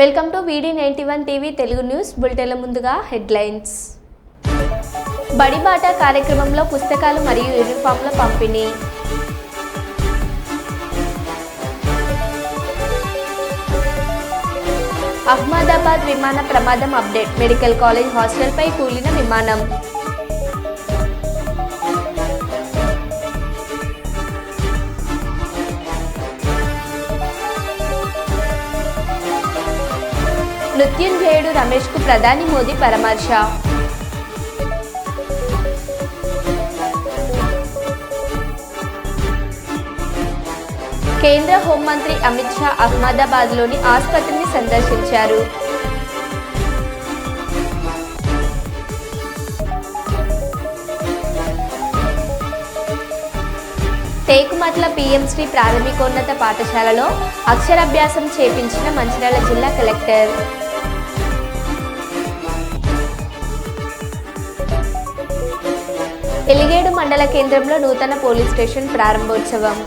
Welcome to వీడి ninety one TV Telugu news బులెటిన్ల ముందుగా headlines. బడిబాట కార్యక్రమంలో పుస్తకాలు మరియు యూనిఫామ్ల పంపిణీ. అహ్మదాబాద్ విమాన ప్రమాదం అప్డేట్. మెడికల్ కాలేజ్ హాస్టల్పై కూలిన విమానం. మృత్యుంజయుడు రమేష్కు ప్రధాని మోదీ పరామర్శ. కేంద్ర హోంమంత్రి అమిత్ షా అహ్మదాబాద్లోని ఆసుపత్రిని సందర్శించారు. టేకుమట్ల పిఎంశ్రీ ప్రాథమికోన్నత పాఠశాలలో అక్షరాభ్యాసం చేపించిన మంచిర్యాల జిల్లా కలెక్టర్. ఎలిగేడు మండల కేంద్రంలో నూతన పోలీస్ స్టేషన్ ప్రారంభోత్సవం.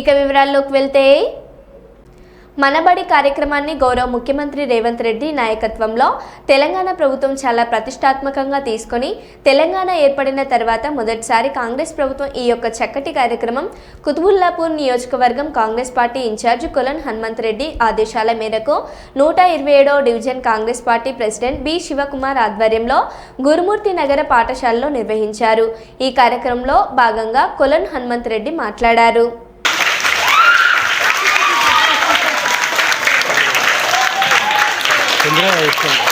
ఇక వివరాల్లోకి వెళ్తే మనబడి కార్యక్రమాన్ని గౌరవ ముఖ్యమంత్రి రేవంత్ రెడ్డి నాయకత్వంలో తెలంగాణ ప్రభుత్వం చాలా ప్రతిష్టాత్మకంగా తీసుకొని తెలంగాణ ఏర్పడిన తర్వాత మొదటిసారి కాంగ్రెస్ ప్రభుత్వం ఈ యొక్క చక్కటి కార్యక్రమం కుతుబుల్లాపూర్ నియోజకవర్గం Congress party in-charge Kolan Hanumanth Reddy ఆదేశాల మేరకు నూట ఇరవై ఏడో division Congress party president B Shivakumar ఆధ్వర్యంలో గురుమూర్తి నగర పాఠశాలలో నిర్వహించారు. ఈ కార్యక్రమంలో భాగంగా కొలన్ హనుమంత్ రెడ్డి మాట్లాడారు. Enjoy yourself.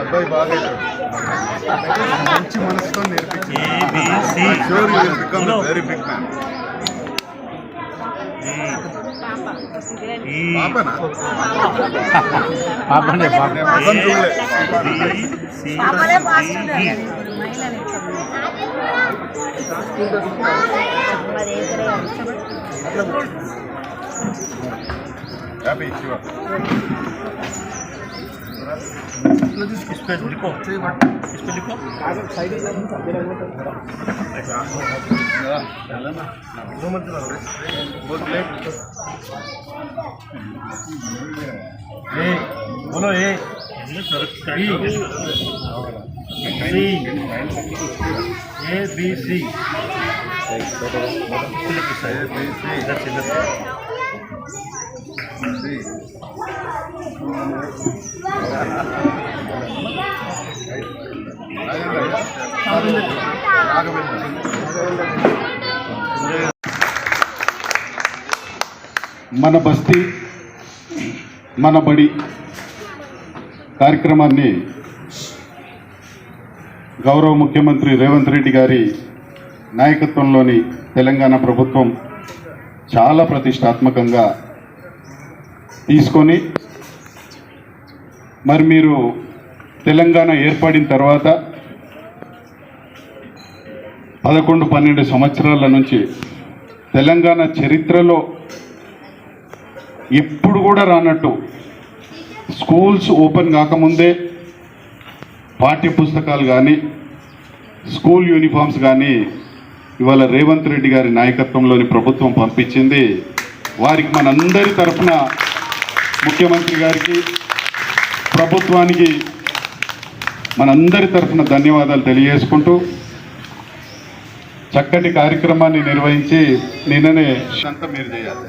అబ్బాయి బాగా మంచి మనసుతో నేర్పించింది. వెరీ బిగ్ మ్యాన్ పాపనా? పాపనే పాప నేను పాపను. Ei, bolo, ei. A, B, C. A, B, C. మన బస్తీ మన బడి కార్యక్రమాన్ని గౌరవ ముఖ్యమంత్రి రేవంత్ రెడ్డి గారి నాయకత్వంలోని తెలంగాణ ప్రభుత్వం చాలా ప్రతిష్టాత్మకంగా తీసుకొని మరి మీరు తెలంగాణ ఏర్పడిన తర్వాత పదకొండు పన్నెండు సంవత్సరాల నుంచి తెలంగాణ చరిత్రలో ఎప్పుడు కూడా రానట్టు. స్కూల్స్ ఓపెన్ కాకముందే పాఠ్య పుస్తకాలు కానీ స్కూల్ యూనిఫామ్స్ కానీ ఇవాళ రేవంత్ రెడ్డి గారి నాయకత్వంలోని ప్రభుత్వం పంపించింది. వారికి మనందరి తరఫున ముఖ్యమంత్రి గారికి ప్రభుత్వానికి మనందరి తరఫున ధన్యవాదాలు తెలియజేసుకుంటూ చక్కటి కార్యక్రమాన్ని నిర్వహించి నిన్ననే అంతా మీరు చేయాలి.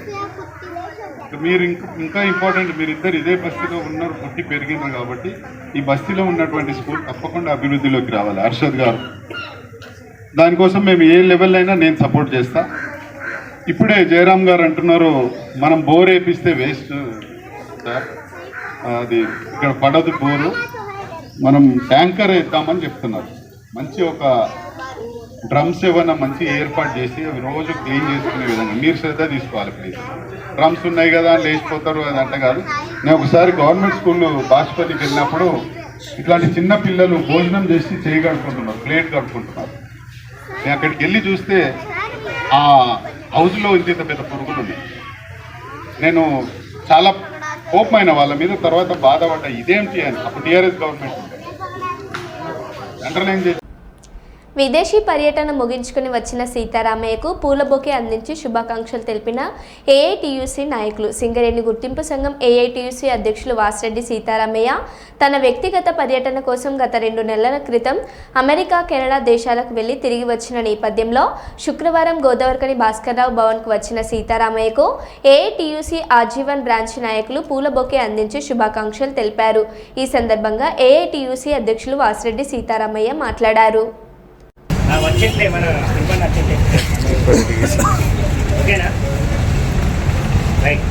మీరు ఇంకా ఇంకా ఇంపార్టెంట్ మీరిద్దరు ఇదే బస్తీలో ఉన్నారు పుట్టి పెరిగినారు కాబట్టి ఈ బస్తీలో ఉన్నటువంటి స్కూల్ తప్పకుండా అభివృద్ధిలోకి రావాలి. హర్షద్ గారు దానికోసం మేము ఏ లెవెల్ అయినా నేను సపోర్ట్ చేస్తా. ఇప్పుడే జయరామ్ గారు అంటున్నారు మనం బోర్ వేపిస్తే వేస్ట్ సార్. అది ఇక్కడ పడదు బోరు. మనం ట్యాంకర్ వేద్దామని చెప్తున్నారు. మంచి ఒక డ్రమ్స్ ఏమైనా మంచి ఏర్పాటు చేసి అవి రోజు క్లీన్ చేసుకునే విధంగా. మీరు శ్రద్ధ తీసుకోవాలి ప్లీజ్ డ్రమ్స్ ఉన్నాయి కదా లేచిపోతారు అది అంట కాదు. నేను ఒకసారి గవర్నమెంట్ స్కూల్ బాష్పతికి వెళ్ళినప్పుడు ఇట్లాంటి చిన్న పిల్లలు భోజనం చేసి చేయి కడుక్కుంటున్నారు ప్లేట్ కడుక్కుంటున్నారు. నేను అక్కడికి వెళ్ళి చూస్తే ఆ హౌస్లో ఇంత ఇంత పెద్ద పురుగులు ఉన్నాయి. నేను చాలా కోపమైన వాళ్ళ మీద తర్వాత బాధపడ్డా ఇదేంటి అని. అప్పుడు టీఆర్ఎస్ గవర్నమెంట్. ఉండే ఏం చేసి విదేశీ పర్యటన ముగించుకుని వచ్చిన సీతారామయ్యకు పూల బొకే అందించి శుభాకాంక్షలు తెలిపిన ఏఐటియుసి నాయకులు. సింగరేణి గుర్తింపు సంఘం ఏఐటియుసి అధ్యక్షులు వాసిరెడ్డి సీతారామయ్య తన వ్యక్తిగత పర్యటన కోసం గత రెండు నెలల క్రితం అమెరికా కెనడా దేశాలకు వెళ్ళి తిరిగి వచ్చిన నేపథ్యంలో శుక్రవారం గోదావరికని భాస్కర్రావు భవన్కు వచ్చిన సీతారామయ్యకు ఏఐటియుసి ఆజీవన్ బ్రాంచ్ నాయకులు పూల బొకే అందించి శుభాకాంక్షలు తెలిపారు. ఈ సందర్భంగా ఏఐటియుసి అధ్యక్షులు వాసిరెడ్డి సీతారామయ్య మాట్లాడారు. వచ్చిందే మన ఇబ్బంది వచ్చిందే ఓకేనా? రైట్.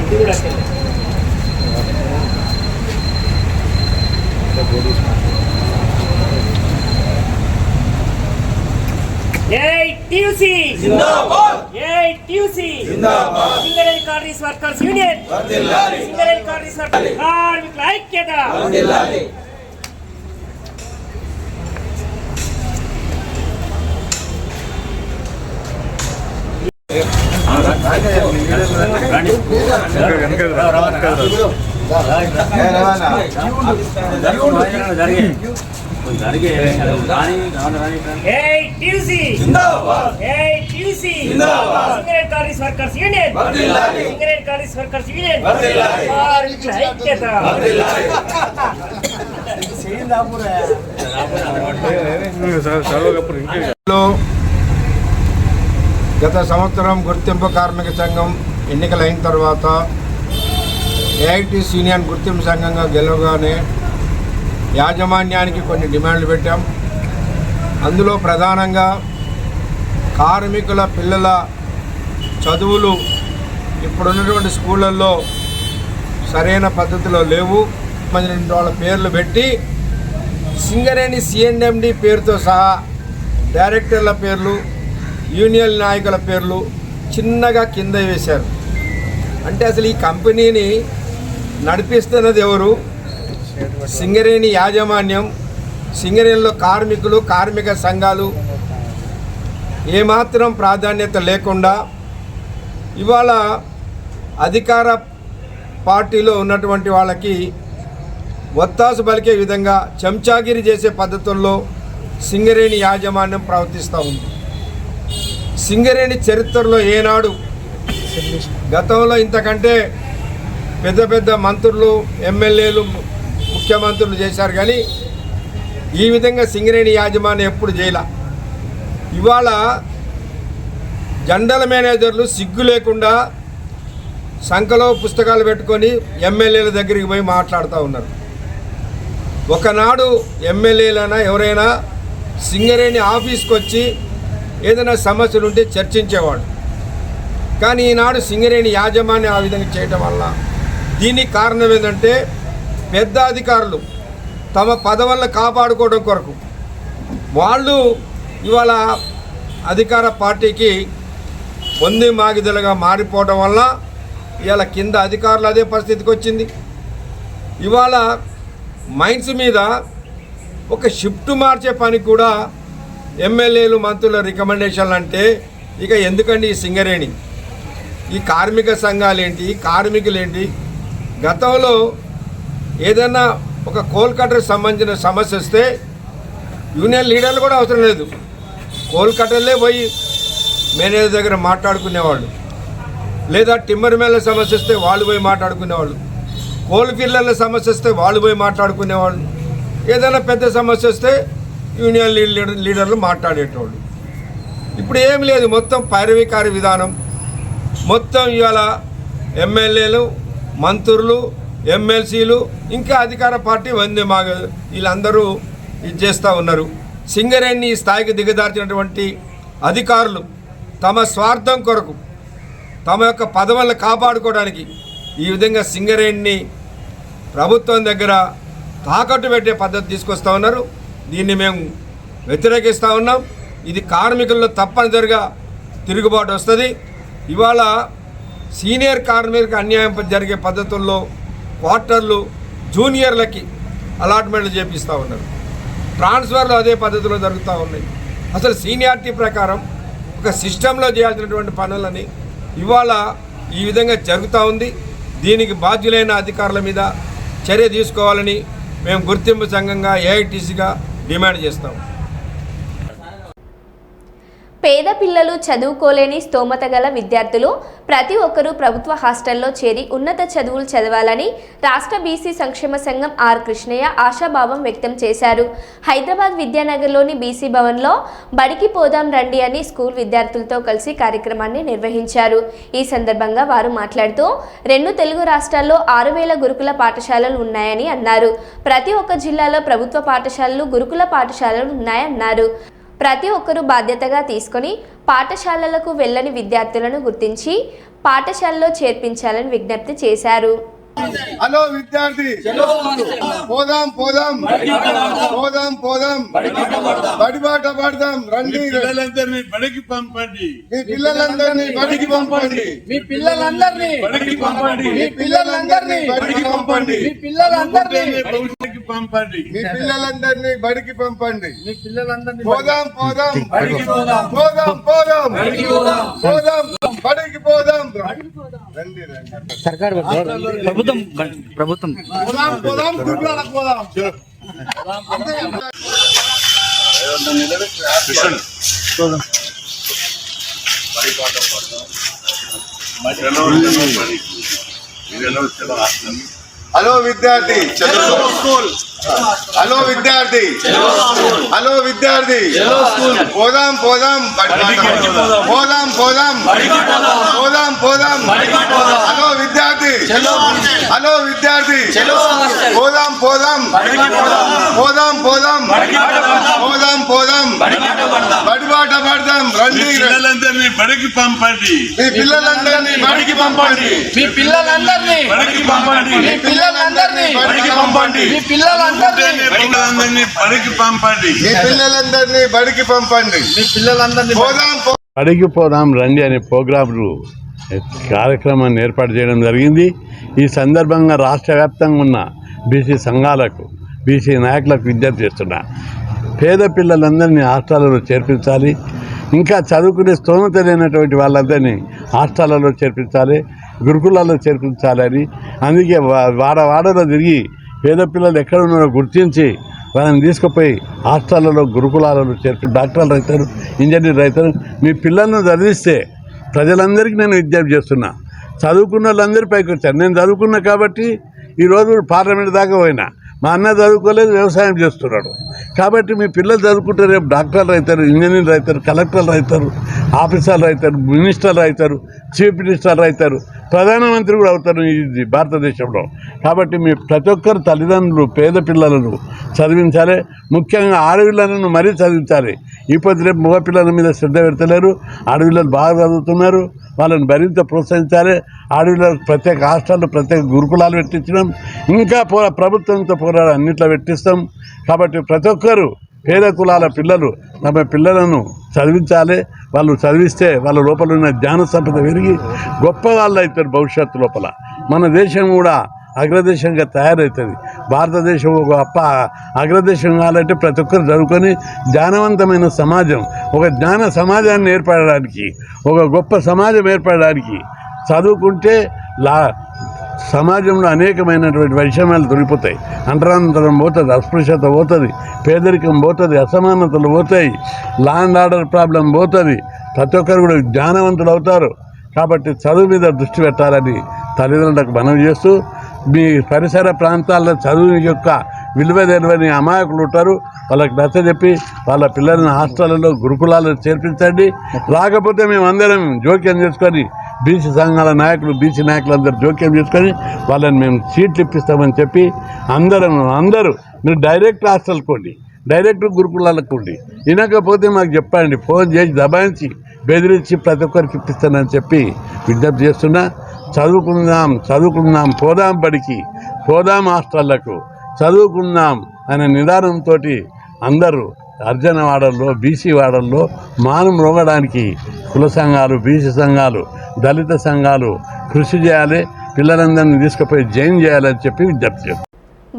ఇది కూడా వచ్చింది. ఏయ్ టీయూసీ జిందాబాద్! ఏయ్ టీయూసీ జిందాబాద్ సింగరేణి కాంగ్రెస్ వర్కర్స్ యూనియన్ వర్ధిల్లాలి సింగరేణి కాంగ్రెస్ వర్కర్స్ కార్మికుల ఏయ్ టీయూసీ జిందాబాద్ ఏయ్ టీయూసీ జిందాబాద్ Singareni Congress workers union workers union ఐక్యత గత సంవత్సరం గుర్తింపు కార్మిక సంఘం ఎన్నికలైన తర్వాత ఏఐటీస్ యూనియన్ గుర్తింపు సంఘంగా గెలవగానే యాజమాన్యానికి కొన్ని డిమాండ్లు పెట్టాం. అందులో ప్రధానంగా కార్మికుల పిల్లల చదువులు ఇప్పుడున్నటువంటి స్కూళ్ళల్లో సరైన పద్ధతిలో లేవు. మంది వాళ్ళ పేర్లు పెట్టి సింగరేణి సిఎన్ఎండి పేరుతో సహా డైరెక్టర్ల పేర్లు యూనియన్ నాయకుల పేర్లు చిన్నగా కింద వేశారు. అంటే అసలు ఈ కంపెనీని నడిపిస్తున్నది ఎవరు? సింగరేణి యాజమాన్యం సింగరేణిలో కార్మికులు కార్మిక సంఘాలు. ఏమాత్రం ప్రాధాన్యత లేకుండా ఇవాళ అధికార పార్టీలో ఉన్నటువంటి వాళ్ళకి ఒత్తాసు పలికే విధంగా చెంచాగిరి చేసే పద్ధతుల్లో సింగరేణి యాజమాన్యం ప్రవర్తిస్తూ ఉంది. సింగరేణి చరిత్రలో ఏనాడు గతంలో ఇంతకంటే పెద్ద పెద్ద మంత్రులు ఎమ్మెల్యేలు ముఖ్యమంత్రులు చేశారు కానీ ఈ విధంగా సింగరేణి యాజమాన్యం ఎప్పుడు చేయలే. ఇవాళ జనరల్ మేనేజర్లు సిగ్గు లేకుండా సంఖలో పుస్తకాలు పెట్టుకొని ఎమ్మెల్యేల దగ్గరికి పోయి మాట్లాడుతూ ఉన్నారు. ఒకనాడు ఎమ్మెల్యేలైనా ఎవరైనా సింగరేణి ఆఫీస్కి వచ్చి ఏదైనా సమస్యలు ఉంటే చర్చించేవాడు. కానీ ఈనాడు సింగరేణి యాజమాన్యం ఆ విధంగా చేయటం వల్ల దీనికి కారణం ఏంటంటే పెద్ద అధికారులు తమ పదవులను కాపాడుకోవడం కొరకు వాళ్ళు ఇవాళ అధికార పార్టీకి పొంది మాగిదలుగా మారిపోవడం వల్ల ఇవాళ కింద అధికారులు అదే పరిస్థితికి వచ్చింది. ఇవాళ మైన్స్ మీద ఒక షిఫ్ట్ మార్చే పని కూడా ఎమ్మెల్యేలు మంత్రుల రికమెండేషన్లు అంటే ఇక ఎందుకండి ఈ సింగరేణి? ఈ కార్మిక సంఘాలేంటి కార్మికులేంటి? గతంలో ఏదైనా ఒక కోల్కటాకి సంబంధించిన సమస్య వస్తే యూనియన్ లీడర్లు కూడా అవసరం లేదు. కోల్కటాలే పోయి మేనేజర్ దగ్గర మాట్లాడుకునేవాళ్ళు. లేదా టిమ్మర్ మేళ్ళ సమస్య వస్తే వాళ్ళు పోయి మాట్లాడుకునేవాళ్ళు. కోల్ ఫీల్డర్ల సమస్య వస్తే వాళ్ళు పోయి మాట్లాడుకునేవాళ్ళు. ఏదైనా పెద్ద సమస్య వస్తే యూనియన్ లీడర్ లీడర్లు మాట్లాడేటోళ్ళు. ఇప్పుడు ఏం లేదు మొత్తం పైరవికారి విధానం. మొత్తం ఇవాళ ఎమ్మెల్యేలు మంత్రులు ఎమ్మెల్సీలు ఇంకా అధికార పార్టీ వందే మాగ వీళ్ళందరూ ఇది చేస్తూ ఉన్నారు. సింగరేణి స్థాయికి దిగదార్చినటువంటి అధికారులు తమ స్వార్థం కొరకు తమ యొక్క పదవులను కాపాడుకోవడానికి ఈ విధంగా సింగరేణిని ప్రభుత్వం దగ్గర తాకట్టు పెట్టే పద్ధతి తీసుకొస్తూ ఉన్నారు. దీన్ని మేము వ్యతిరేకిస్తూ ఉన్నాం. ఇది కార్మికుల్లో తప్పనిసరిగా తిరుగుబాటు వస్తుంది. ఇవాళ సీనియర్ కార్మికులకు అన్యాయం జరిగే పద్ధతుల్లో క్వార్టర్లు జూనియర్లకి అలాట్మెంట్లు చేపిస్తూ ఉన్నారు. ట్రాన్స్ఫర్లు అదే పద్ధతిలో జరుగుతూ ఉన్నాయి. అసలు సీనియారిటీ ప్రకారం ఒక సిస్టంలో చేయాల్సినటువంటి పనులని ఇవాళ ఈ విధంగా జరుగుతూ ఉంది. దీనికి బాధ్యులైన అధికారుల మీద చర్య తీసుకోవాలని మేము గుర్తింపు సంఘంగా ఏఐటీసీగా డిమాండ్ చేస్తాం. పేద పిల్లలు చదువుకోలేని స్తోమత గల విద్యార్థులు ప్రతి ఒక్కరూ ప్రభుత్వ హాస్టల్లో చేరి ఉన్నత చదువులు చదవాలని రాష్ట్ర బీసీ సంక్షేమ సంఘం ఆర్ కృష్ణయ్య ఆశాభావం వ్యక్తం చేశారు. హైదరాబాద్ విద్యానగర్లోని బీసీ భవన్లో బడికి పోదాం రండి అని స్కూల్ విద్యార్థులతో కలిసి కార్యక్రమాన్ని నిర్వహించారు. ఈ సందర్భంగా వారు మాట్లాడుతూ రెండు తెలుగు రాష్ట్రాల్లో ఆరు వేల గురుకుల పాఠశాలలు ఉన్నాయని అన్నారు. ప్రతి ఒక్క జిల్లాలో ప్రభుత్వ పాఠశాలలు గురుకుల పాఠశాలలు ఉన్నాయన్నారు. ప్రతి ఒక్కరూ బాధ్యతగా తీసుకొని పాఠశాలలకు వెళ్ళని విద్యార్థులను గుర్తించి పాఠశాలలో చేర్పించాలని విజ్ఞప్తి చేశారు. హలో విద్యార్థి. పోదాం పోదాం. పోదాం పోదాం. బడిబాట పడదాం. రండి. పిల్లలందరినీ బడికి పంపండి. మీ పిల్లలందరినీ బడికి పంపండి. మీ పిల్లలందరినీ బడికి పంపండి. మీ పిల్లలందరినీ బడికి పంపండి. మీ పిల్లలందరినీ భవిష్యత్తుకి పంపండి. మీ పిల్లలందరినీ బడికి పంపండి. మీ పిల్లలందరినీ పోదాం పోదాం. బడికి పోదాం. పోదాం పోదాం. బడికి పోదాం. పోదాం బడికి పోదాం. రండి రండి. సర్కార్ ప్రభుత్వం ప్రభుత్వం ప్రభుత్వం. హలో విద్యార్థి చంద్రబాబు స్కూల్ హలో విద్యార్థి. హలో విద్యార్థి. పోదాం పోదాం పోదాం పోదాం. పోదాం పోదాం. హలో విద్యార్థి. హలో విద్యార్థి. పోదాం పోదాం. పోదాం పోదాం. పోదాం పోదాం. బడిబాట పడదాం. రండి. పిల్లలందరినీ బడికి పంపండి. మీ పిల్లలందరినీ బడికి పంపండి. మీ పిల్లలందరినీ బడికి పంపండి. మీ పిల్లలందరినీ బడికి పంపండి. మీ పిల్లలందరినీ పిల్లలందరినీ బడికి పంపండి. మీ పిల్లలందరినీ బడికి పంపండి. మీ పిల్లలందరినీ పోదాం రండి అనే ప్రోగ్రాంలు కార్యక్రమాన్ని ఏర్పాటు చేయడం జరిగింది. ఈ సందర్భంగా రాష్ట్ర వ్యాప్తంగా ఉన్న బీసీ సంఘాలకు బీసీ నాయకులకు విజ్ఞప్తి చేస్తున్నా. పేద పిల్లలందరినీ హాస్టళ్ళలో చేర్పించాలి. ఇంకా చదువుకునే స్తోమత లేనటువంటి వాళ్ళందరినీ హాస్టళ్ళలో చేర్పించాలి. గురుకులాల్లో చేర్పించాలని. అందుకే వా- వాడ వాడలో తిరిగి పేద పిల్లలు ఎక్కడ ఉన్నారో గుర్తించి వాళ్ళని తీసుకుపోయి హాస్టళ్ళలో గురుకులాలలో చేర్పి డాక్టర్లు అవుతారు ఇంజనీర్ అవుతారు మీ పిల్లలను చదివిస్తే ప్రజలందరికీ నేను విజ్ఞప్తి చేస్తున్నా. చదువుకున్న వాళ్ళందరూ పైకి వచ్చారు. నేను చదువుకున్నా కాబట్టి ఈరోజు పార్లమెంట్ దాకా పోయినా. మా అన్న చదువుకోలేదు వ్యవసాయం చేస్తున్నాడు. కాబట్టి మీ పిల్లలు చదువుకుంటే రేపు డాక్టర్లు అవుతారు ఇంజనీర్లు అవుతారు కలెక్టర్లు అవుతారు ఆఫీసర్లు అవుతారు మినిస్టర్లు అవుతారు చీఫ్ మినిస్టర్ అవుతారు ప్రధానమంత్రి కూడా అవుతారు ఇది భారతదేశంలో. కాబట్టి మీ ప్రతి ఒక్కరు తల్లిదండ్రులు పేద పిల్లలను చదివించాలి. ముఖ్యంగా ఆడపిల్లలను మరీ చదివించాలి. ఇప్పుడు రేపు మగ పిల్లల మీద శ్రద్ధ పెడతలేరు. ఆడపిల్లలు బాగా చదువుతున్నారు. వాళ్ళని మరింత ప్రోత్సహించాలి. ఆడపిల్లలకు ప్రత్యేక హాస్టళ్ళు ప్రత్యేక గురుకులాలు పెట్టించడం. ఇంకా పో ప్రభుత్వంతో పోరాడు అన్నిట్లో పెట్టిస్తాం. కాబట్టి ప్రతి ఒక్కరు పేద కులాల పిల్లలు తమ పిల్లలను చదివించాలి. వాళ్ళు చదివిస్తే వాళ్ళ లోపల ఉన్న జ్ఞాన సంపద పెరిగి గొప్ప వాళ్ళు అవుతారు భవిష్యత్తు లోపల. మన దేశం కూడా అగ్రదేశంగా తయారవుతుంది భారతదేశం ఒక అప్ప అగ్రదేశం కావాలంటే ప్రతి ఒక్కరు చదువుకొని జ్ఞానవంతమైన సమాజం ఒక జ్ఞాన సమాజాన్ని ఏర్పడడానికి ఒక గొప్ప సమాజం ఏర్పడడానికి చదువుకుంటే లా సమాజంలో అనేకమైనటువంటి వైషమ్యాలు దొరికిపోతాయి. అంతరాంతరం పోతుంది అస్పృశ్యత పోతుంది పేదరికం పోతుంది అసమానతలు పోతాయి లా అండ్ ఆర్డర్ ప్రాబ్లం పోతుంది. ప్రతి ఒక్కరు కూడా జ్ఞానవంతులు అవుతారు. కాబట్టి చదువు మీద దృష్టి పెట్టాలని తల్లిదండ్రులకు మనవి చేస్తూ మీ పరిసర ప్రాంతాల్లో చదువు యొక్క విలువ తెలియని అమాయకులు ఉంటారు. వాళ్ళకి నచ్చ చెప్పి వాళ్ళ పిల్లల్ని హాస్టళ్ళలో గురుకులాల్లో చేర్పించండి. రాకపోతే మేము అందరం జోక్యం చేసుకొని బీసీ సంఘాల నాయకులు బీసీ నాయకులందరూ జోక్యం చేసుకొని వాళ్ళని మేము సీట్లు ఇప్పిస్తామని చెప్పి అందరం అందరూ మీరు డైరెక్ట్ హాస్టల్ డైరెక్ట్ గురుకులాలకు కొండి వినకపోతే మాకు చెప్పండి ఫోన్ చేసి దబాయించి బెదిరించి ప్రతి ఒక్కరికి ఇప్పిస్తానని చెప్పి విజ్ఞప్తి చేస్తున్నా. చదువుకుందాం చదువుకుందాం పోదాం బడికి పోదాం హాస్టళ్ళకు చదువుకుందాం అనే నిదానంతో అందరూ అర్జన వాడల్లో బీసీ వాడల్లో మానం రోగడానికి కుల సంఘాలు బీసీ సంఘాలు దళిత సంఘాలు కృషి చేయాలి పిల్లలందరినీ తీసుకుపోయి జైన్ చేయాలని చెప్పి విజ్ఞప్తి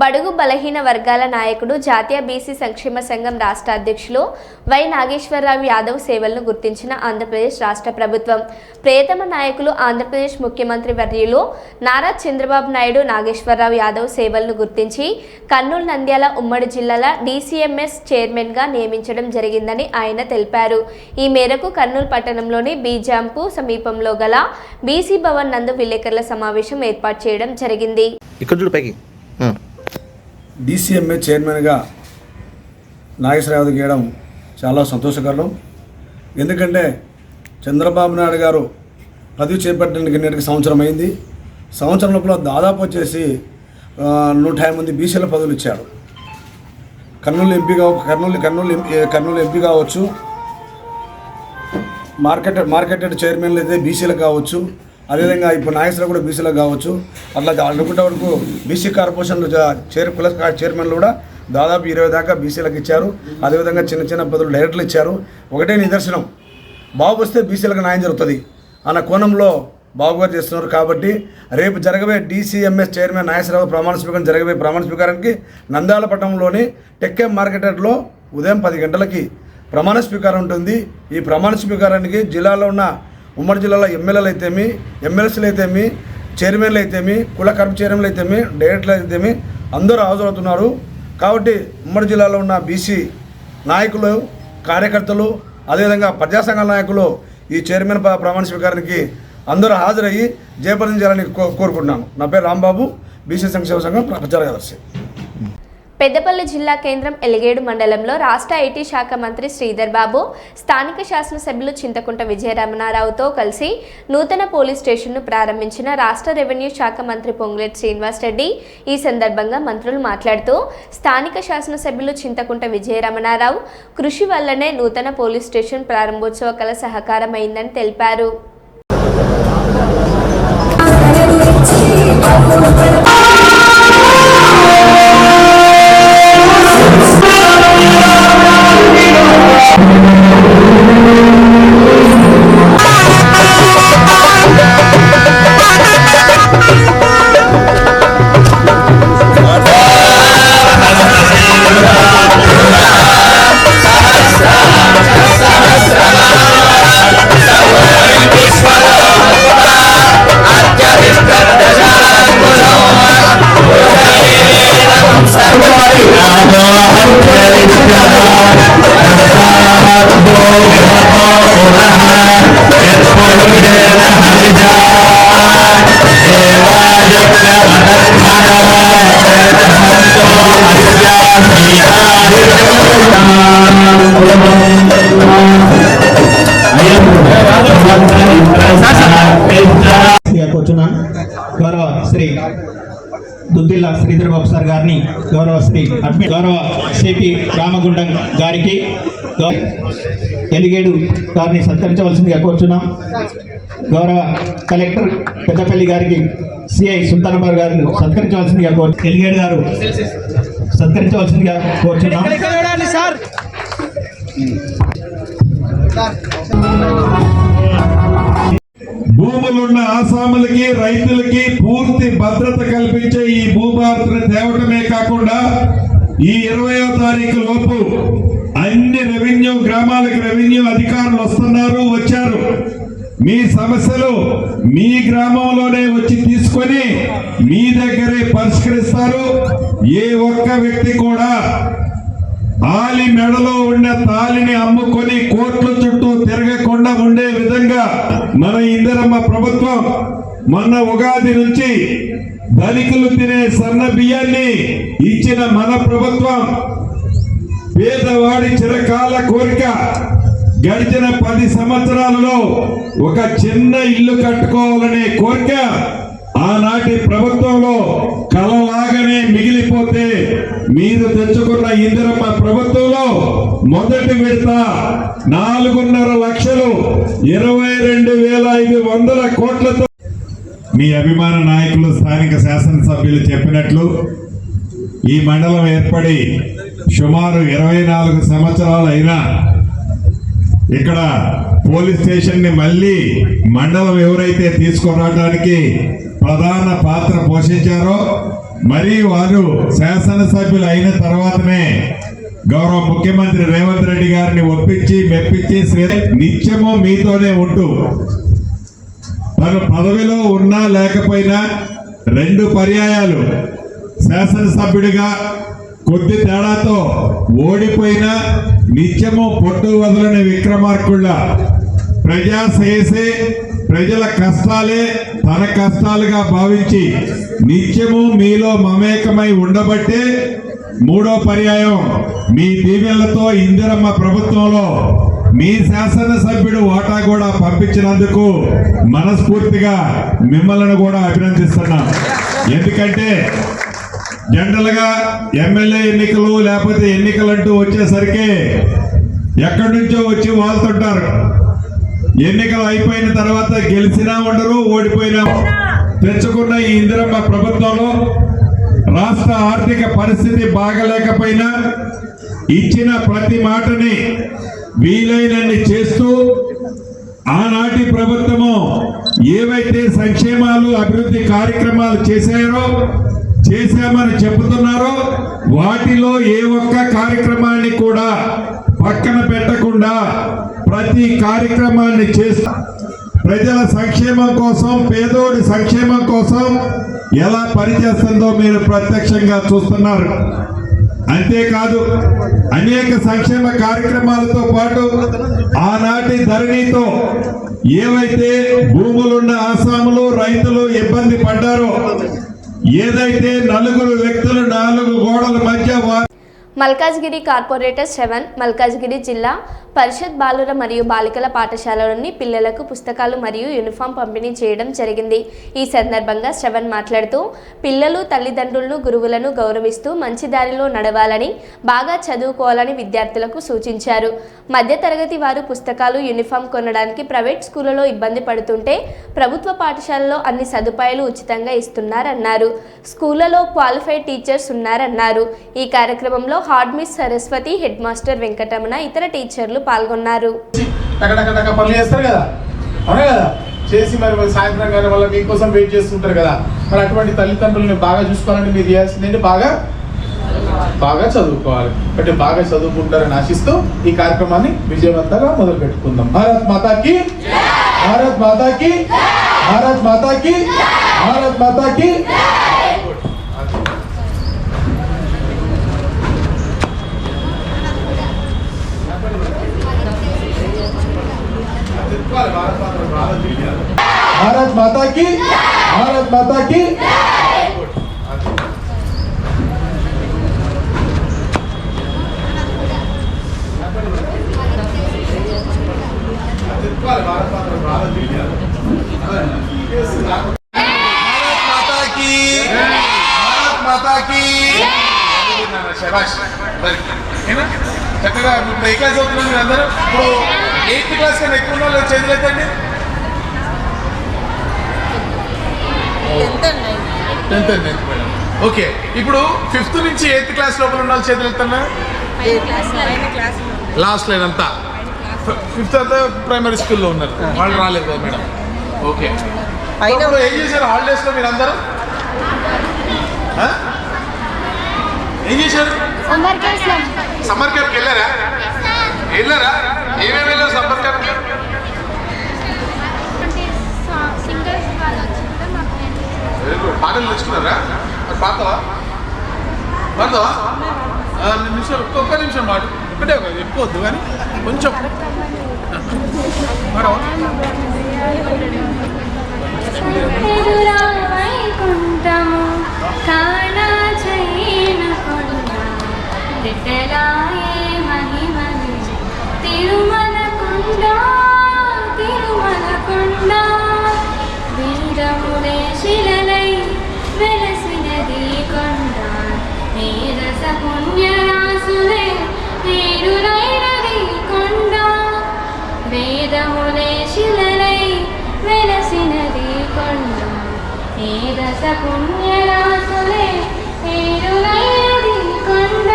బడుగు బలహీన వర్గాల నాయకుడు జాతీయ బీసీ సంక్షేమ సంఘం రాష్ట్ర అధ్యక్షులు వై నాగేశ్వరరావు యాదవ్ సేవలను గుర్తించిన ఆంధ్రప్రదేశ్ రాష్ట్ర ప్రభుత్వం. ప్రియతమ నాయకులు ఆంధ్రప్రదేశ్ ముఖ్యమంత్రి వర్యులు నారా చంద్రబాబు నాయుడు నాగేశ్వరరావు యాదవ్ సేవలను గుర్తించి కర్నూలు నంద్యాల ఉమ్మడి జిల్లాల డీసీఎంఎస్ చైర్మన్గా నియమించడం జరిగిందని ఆయన తెలిపారు. ఈ మేరకు కర్నూలు పట్టణంలోని బీజాంపు సమీపంలో గల బీసీ భవన్ నందు విలేకరుల సమావేశం ఏర్పాటు చేయడం జరిగింది. ఇక్కడ చూడు పైకి. డీసీఎంఏ చైర్మన్గా నాగేశ్వరరావు గీయడం చాలా సంతోషకరం. ఎందుకంటే చంద్రబాబు నాయుడు గారు పదవి చేపట్టడానికి నేటికి సంవత్సరం అయింది. సంవత్సరం లోపల దాదాపు వచ్చేసి నూట యాభై మంది బీసీల పదవులు ఇచ్చాడు కర్నూలు ఎంపీ కావచ్చు కర్నూలు కర్నూలు ఎంపీ కర్నూలు ఎంపీ కావచ్చు మార్కెట్ మార్కెటెడ్ చైర్మన్లు అయితే బీసీలు కావచ్చు అదేవిధంగా ఇప్పుడు నాగేశ్వరరావు కూడా బీసీలో కావచ్చు. అట్లా అనుకుంటే వరకు బీసీ కార్పొరేషన్లో చైర్ కుల చైర్మన్లు కూడా దాదాపు ఇరవై దాకా బీసీలకు ఇచ్చారు. అదేవిధంగా చిన్న చిన్న పదవులు డైరెక్టర్లు ఇచ్చారు. ఒకటే నిదర్శనం. బాబు వస్తే బీసీలకు న్యాయం జరుగుతుంది అన్న కోణంలో బాబు గారు చేస్తున్నారు కాబట్టి రేపు జరగబోయే డీసీఎంఎస్ చైర్మన్ నాగేశ్వరరావు ప్రమాణ స్వీకారం జరగబోయే ప్రమాణ స్వీకారానికి నందాలపట్నంలోని టెక్కే మార్కెట్లో ఉదయం పది గంటలకి ప్రమాణ స్వీకారం ఉంటుంది. ఈ ప్రమాణ స్వీకారానికి జిల్లాలో ఉన్న ఉమ్మడి జిల్లాలో ఎమ్మెల్యేలు అయితేమి ఎమ్మెల్సీలు అయితేమి చైర్మన్లు అయితేమి కుల కర్మచైర్మన్లు అయితేమి డైరెక్టర్లు అయితేమి అందరూ హాజరవుతున్నారు. కాబట్టి ఉమ్మడి జిల్లాలో ఉన్న బీసీ నాయకులు కార్యకర్తలు అదేవిధంగా ప్రజాసంఘ నాయకులు ఈ చైర్మన్ ప్రమాణ స్వీకారానికి అందరూ హాజరయ్యి జయప్రదం చేయాలని కో కోరుకుంటున్నాను. నా పేరు రాంబాబు బీసీ సంక్షేమ సంఘం ప్రచార కార్యదర్శి. పెద్దపల్లి జిల్లా కేంద్రం ఎలిగేడు మండలంలో రాష్ట్ర ఐటీ శాఖ మంత్రి శ్రీధర్ బాబు స్థానిక శాసనసభ్యులు చింతకుంట విజయరమణారావుతో కలిసి నూతన పోలీస్ స్టేషన్ను ప్రారంభించిన రాష్ట్ర రెవెన్యూ శాఖ మంత్రి పొంగులేటి శ్రీనివాస్ రెడ్డి ఈ సందర్భంగా మంత్రులు మాట్లాడుతూ స్థానిక శాసనసభ్యులు చింతకుంట విజయరమణారావు కృషి వల్లనే నూతన పోలీస్ స్టేషన్ ప్రారంభోత్సవ కల సహకారమైందని తెలిపారు. Sridhar Babu sir గారిని గౌరవ శ్రీ అడ్మి గౌరవ సిపి రామగుండం గారికి గౌ- ఎలిగేడు గారిని సత్కరించవలసిందిగా కోరుచున్నాం. గౌరవ కలెక్టర్ పెద్దపల్లి గారికి సిఐ సుల్తానబాబు గారిని సత్కరించవలసిందిగా కోరు ఎలిగేడు గారు సత్కరించవలసిందిగా కోరుచున్నాం. భూములున్న ఆసాములకి రైతులకి పూర్తి భద్రత కల్పించే ఈ భూభారతను తేవటమే కాకుండా ఈ ఇరవయో తారీఖు లోపు అన్ని రెవెన్యూ గ్రామాలకు రెవెన్యూ అధికారులు వస్తున్నారు వచ్చారు. మీ సమస్యలు మీ గ్రామంలోనే వచ్చి తీసుకొని మీ దగ్గరే పరిష్కరిస్తారు. ఏ ఒక్క వ్యక్తి కూడా ఆలి మెడలో ఉన్న తాలిని అమ్ముకొని కోట్ల చుట్టూ తిరగకుండా ఉండే విధంగా మన ఇందిరమ్మ ప్రభుత్వం మొన్న ఉగాది నుంచి ధనికులు తినే సన్న బియ్యాన్ని ఇచ్చిన మన ప్రభుత్వం పేదవాడి చిరకాల కోరిక గడిచిన పది సంవత్సరాలలో ఒక చిన్న ఇల్లు కట్టుకోవాలనే కోరిక ఆనాటి ప్రభుత్వంలో కలలాగా మిగిలిపోతే మీరు తెచ్చుకున్న ఇందిరమ్మ ప్రభుత్వంలో మొదటి విడత నాలుగున్నర లక్షలు ఇరవై రెండు వేల ఐదు వందల కోట్లతో మీ అభిమాన నాయకులు స్థానిక శాసనసభ్యులు చెప్పినట్లు ఈ మండలం ఏర్పడి సుమారు ఇరవై నాలుగు సంవత్సరాలు అయినా ఇక్కడ పోలీస్ స్టేషన్ని మళ్ళీ మండలం ఎవరైతే తీసుకురావడానికి ప్రధాన పాత్ర పోషించారో మరి వారు శాసనసభ్యులు అయిన తర్వాతనే గౌరవ ముఖ్యమంత్రి రేవంత్ రెడ్డి గారిని ఒప్పించి మెప్పించి నిత్యము మీతోనే ఉంటూ తను పదవిలో ఉన్నా లేకపోయినా రెండు పర్యాయాలు శాసనసభ్యుడిగా కొద్ది తేడాతో ఓడిపోయినా నిత్యము పొట్టు వదలని విక్రమార్కుళ్ళ ప్రజా శ్రేయసే ప్రజల కష్టాలే తన కష్టాలుగా భావించి నిత్యము మీలో మమేకమై ఉండబట్టే మూడో పర్యాయం మీ దీవెనలతో ఇందిరమ్మ ప్రభుత్వంలో మీ శాసనసభ్యుడు వాటా కూడా పంపించినందుకు మనస్ఫూర్తిగా మిమ్మల్ని కూడా అభినందిస్తున్నాం. ఎందుకంటే జనరల్గా ఎమ్మెల్యే ఎన్నికలు లేకపోతే ఎన్నికలు అంటూ వచ్చేసరికి ఎక్కడి నుంచో వచ్చి వాళ్తుంటారు. ఎన్నికలు అయిపోయిన తర్వాత గెలిచినా ఉండరు ఓడిపోయినా తెచ్చుకున్న ఈ ఇందిరమ్మ ప్రభుత్వంలో రాష్ట్ర ఆర్థిక పరిస్థితి బాగలేకపోయినా ఇచ్చిన ప్రతి మాటని వీలైనన్ని చేస్తూ ఆనాటి ప్రభుత్వము ఏవైతే సంక్షేమాలు అభివృద్ధి కార్యక్రమాలు చేశారో చేశామని చెబుతున్నారో వాటిలో ఏ ఒక్క కార్యక్రమాన్ని కూడా పక్కన పెట్టకుండా ప్రతి కార్యక్రమాన్ని చేస్తా. ప్రజల సంక్షేమం కోసం పేదోడి సంక్షేమం కోసం ఎలా పనిచేస్తుందో మీరు ప్రత్యక్షంగా చూస్తున్నారు. అంతేకాదు అనేక సంక్షేమ కార్యక్రమాలతో పాటు ఆనాటి ధరణితో ఏవైతే భూములున్న ఆసాములు రైతులు ఇబ్బంది పడ్డారో ఏదైతే నలుగురు వ్యక్తులు నాలుగు గోడల మధ్య వారు మల్కాజ్గిరి కార్పొరేటర్ శ్రవణ్ మల్కాజ్గిరి జిల్లా పరిషత్ బాలుర మరియు బాలికల పాఠశాలలోని పిల్లలకు పుస్తకాలు మరియు యూనిఫామ్ పంపిణీ చేయడం జరిగింది. ఈ సందర్భంగా శ్రవణ్ మాట్లాడుతూ పిల్లలు తల్లిదండ్రులను గురువులను గౌరవిస్తూ మంచి దారిలో నడవాలని బాగా చదువుకోవాలని విద్యార్థులకు సూచించారు. మధ్యతరగతి వారు పుస్తకాలు యూనిఫామ్ కొనడానికి ప్రైవేట్ స్కూళ్ళలో ఇబ్బంది పడుతుంటే ప్రభుత్వ పాఠశాలలో అన్ని సదుపాయాలు ఉచితంగా ఇస్తున్నారన్నారు. స్కూళ్ళలో క్వాలిఫైడ్ టీచర్స్ ఉన్నారన్నారు. ఈ కార్యక్రమంలో hard miss Saraswathi head master Venkataramana ఇతర టీచర్లు పాల్గొన్నారు. చేస్తారు కదా? కదా? చేసి మరి సాయంత్రం కానీ వాళ్ళ మీకోసం వెయిట్ చేస్తుంటారు కదా. మరి అటువంటి తల్లిదండ్రులని బాగా చూసుకోవాలంటే మీరు చేయాల్సింది బాగా బాగా చదువుకోవాలి. అంటే బాగా చదువుకుంటారని ఆశిస్తూ ఈ కార్యక్రమాన్ని విజయవంతంగా మొదలు పెట్టుకుందాం భారత్ మాతాకి భారత్ మాతాకి భారత్ మాతాకి భారత్ మాతాకి భారత్ మాతాకి భారత్ మాతాకి భారత్ మాతాకి చక్కగా ఇప్పుడు ఏ క్లాస్ అవుతున్నారు మీరు అందరూ ఇప్పుడు ఎయిత్ క్లాస్ కన్నా ఎక్కువ ఉన్న వాళ్ళు చేతులు ఎత్తండి టెన్త్ అండి మేడం. ఓకే ఇప్పుడు ఫిఫ్త్ నుంచి ఎయిత్ క్లాస్ లోపల ఉన్న వాళ్ళు చేతులు ఎత్తన్నా? లాస్ట్ లైన్ అంతా. ఫిఫ్త్ అంతా ప్రైమరీ స్కూల్లో ఉన్నారు. వాళ్ళు రాలేదు కదా మేడం. ఓకే. ఇప్పుడు ఏం చేశారు హాలిడేస్లో మీరు అందరూ? ఏం చేశారు? సమ్మర్ క్యాంప్కి వెళ్ళారా? వెళ్ళారా? ఏమేమి పాటలు తెచ్చుకున్నారా? మరి పాడతావా? పాడతావా? ఆ, రెండు నిమిషాలు ఒక్క నిమిషం పాడు. ఒకటే ఒక ఎక్కువ కానీ కొంచెం. పాడవా? వైకుంఠము కాణా చైన కొండ. తిరుమల పుణ్యరాసులే నీరులైనది కొండ వేదములే శిలలై వెలసినది కొండ ఏ దశ పుణ్యరాసులే ఏరులైనది కొండ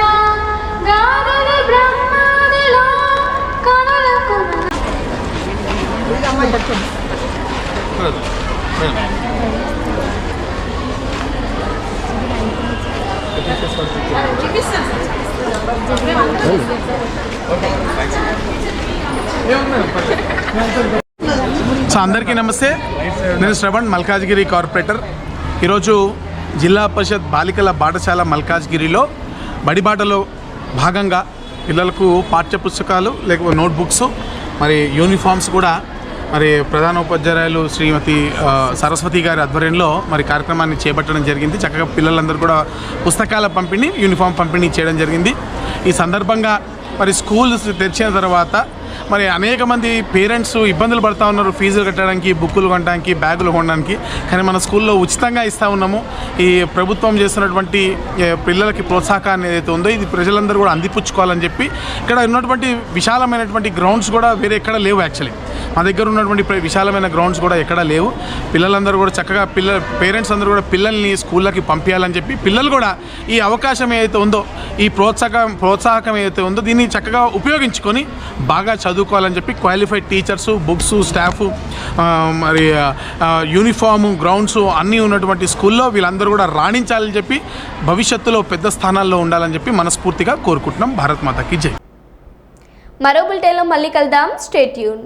గాదలి బ్రహ్మాదిలో కనులకు సో అందరికీ నమస్తే. నేను శ్రవణ్ మల్కాజ్గిరి కార్పొరేటర్. ఈరోజు జిల్లా పరిషత్ బాలికల పాఠశాల మల్కాజ్గిరిలో బడిబాటలో భాగంగా పిల్లలకు పాఠ్య పుస్తకాలు లేకపోతే నోట్బుక్స్ మరి యూనిఫామ్స్ కూడా మరి ప్రధాన ఉపాధ్యాయులు శ్రీమతి సరస్వతి గారి ఆధ్వర్యంలో మరి కార్యక్రమాన్ని చేపట్టడం జరిగింది. చక్కగా పిల్లలందరూ కూడా పుస్తకాల పంపిణీ యూనిఫామ్ పంపిణీ చేయడం జరిగింది. ఈ సందర్భంగా మరి స్కూల్స్ తెరిచిన తర్వాత మరి అనేక మంది పేరెంట్స్ ఇబ్బందులు పడుతూ ఉన్నారు ఫీజులు కట్టడానికి బుక్కులు కొనడానికి బ్యాగులు కొనడానికి. కానీ మన స్కూల్లో ఉచితంగా ఇస్తూ ఉన్నాము. ఈ ప్రభుత్వం చేస్తున్నటువంటి పిల్లలకి ప్రోత్సాహకాన్ని ఏదైతే ఉందో ఇది ప్రజలందరూ కూడా అందిపుచ్చుకోవాలని చెప్పి ఇక్కడ ఉన్నటువంటి విశాలమైనటువంటి గ్రౌండ్స్ కూడా వేరే ఎక్కడ లేవు యాక్చువల్లీ మా దగ్గర ఉన్నటువంటి విశాలమైన గ్రౌండ్స్ కూడా ఎక్కడా లేవు. పిల్లలందరూ కూడా చక్కగా పిల్ల పేరెంట్స్ అందరూ కూడా పిల్లల్ని స్కూళ్ళకి పంపించాలని చెప్పి పిల్లలు కూడా ఈ అవకాశం ఏదైతే ఉందో ఈ ప్రోత్సాహం ప్రోత్సాహకం ఏదైతే ఉందో దీన్ని చక్కగా ఉపయోగించుకొని బాగా చదువుకోవాలని చెప్పి క్వాలిఫైడ్ టీచర్స్ బుక్స్ స్టాఫ్ మరి యూనిఫామ్ యూనిఫాము గ్రౌండ్స్ అన్నీ ఉన్నటువంటి స్కూల్లో వీళ్ళందరూ కూడా రాణించాలని చెప్పి భవిష్యత్తులో పెద్ద స్థానాల్లో ఉండాలని చెప్పి మనస్ఫూర్తిగా కోరుకుంటున్నాం. భారత్ మాతకి జై. మరో బులెటిన్లో మళ్ళీ కలుద్దాం. స్టేట్యూన్